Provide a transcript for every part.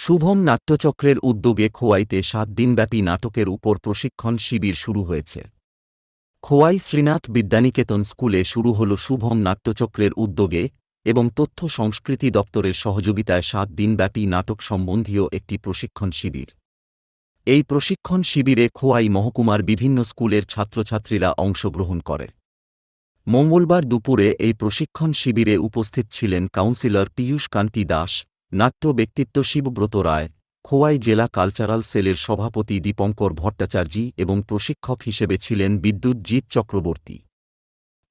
শুভম নাট্যচক্রের উদ্যোগে খোয়াইতে সাত দিনব্যাপী নাটকের উপর প্রশিক্ষণ শিবির শুরু হয়েছে। খোয়াই শ্রীনাথ বিদ্যানিকেতন স্কুলে শুরু হল শুভম নাট্যচক্রের উদ্যোগে এবং তথ্য সংস্কৃতি দপ্তরের সহযোগিতায় সাত দিনব্যাপী নাটক সম্বন্ধীয় একটি প্রশিক্ষণ শিবির। এই প্রশিক্ষণ শিবিরে খোয়াই মহকুমার বিভিন্ন স্কুলের ছাত্রছাত্রীরা অংশগ্রহণ করে। মঙ্গলবার দুপুরে এই প্রশিক্ষণ শিবিরে উপস্থিত ছিলেন কাউন্সিলর পীয়ূষ কান্তি দাস নাট্য ব্যক্তিত্ব শিবব্রত রায়, খোয়াই জেলা কালচারাল সেলের সভাপতি দীপঙ্কর ভট্টাচার্যী এবং প্রশিক্ষক হিসেবে ছিলেন বিদ্যুৎজিৎ চক্রবর্তী।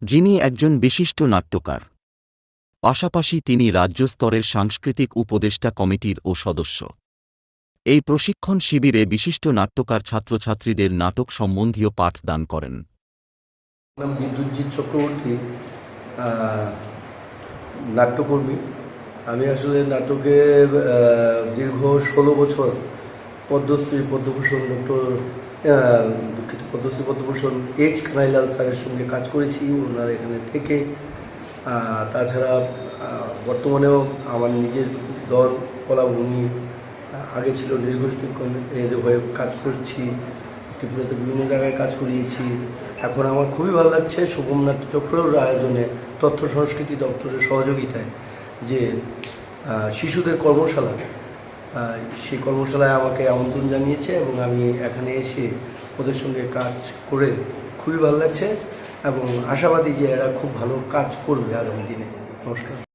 যিনি একজন বিশিষ্ট নাট্যকার। পাশাপাশি তিনি রাজ্য স্তরের সাংস্কৃতিক উপদেষ্টা কমিটির ও সদস্য। এই প্রশিক্ষণ শিবিরে বিশিষ্ট নাট্যকার ছাত্রছাত্রীদের নাটক সম্বন্ধীয় পাঠ দান করেন। বিদ্যুৎজিৎ চক্রবর্তী নাট্যকর্মী। আসলে নাটকে দীর্ঘ ষোলো বছর পদ্মশ্রী পদ্মভূষণ ডক্টর দুঃখিত, পদ্মশ্রী পদ্মভূষণ এইচ খানাইলাল স্যারের সঙ্গে কাজ করেছি, ওনার এখানে থেকে। তাছাড়া বর্তমানেও আমার নিজের দল কলাভূমি আগে ছিল নির্গোষ্ঠী এদের হয়ে কাজ করছি ত্রিপুরাতে বিভিন্ন জায়গায় কাজ করিয়েছি। এখন আমার খুবই ভালো লাগছে শুভমনাথ নাট্যচক্রের আয়োজনে তথ্য সংস্কৃতি দপ্তরের সহযোগিতায়। যে শিশুদের কর্মশালা সেই কর্মশালায় আমাকে আমন্ত্রণ জানিয়েছে এবং আমি এখানে এসে ওদের সঙ্গে কাজ করে খুবই ভালো লাগছে এবং আশাবাদী যে এরা খুব ভালো কাজ করবে আগামী দিনে। নমস্কার।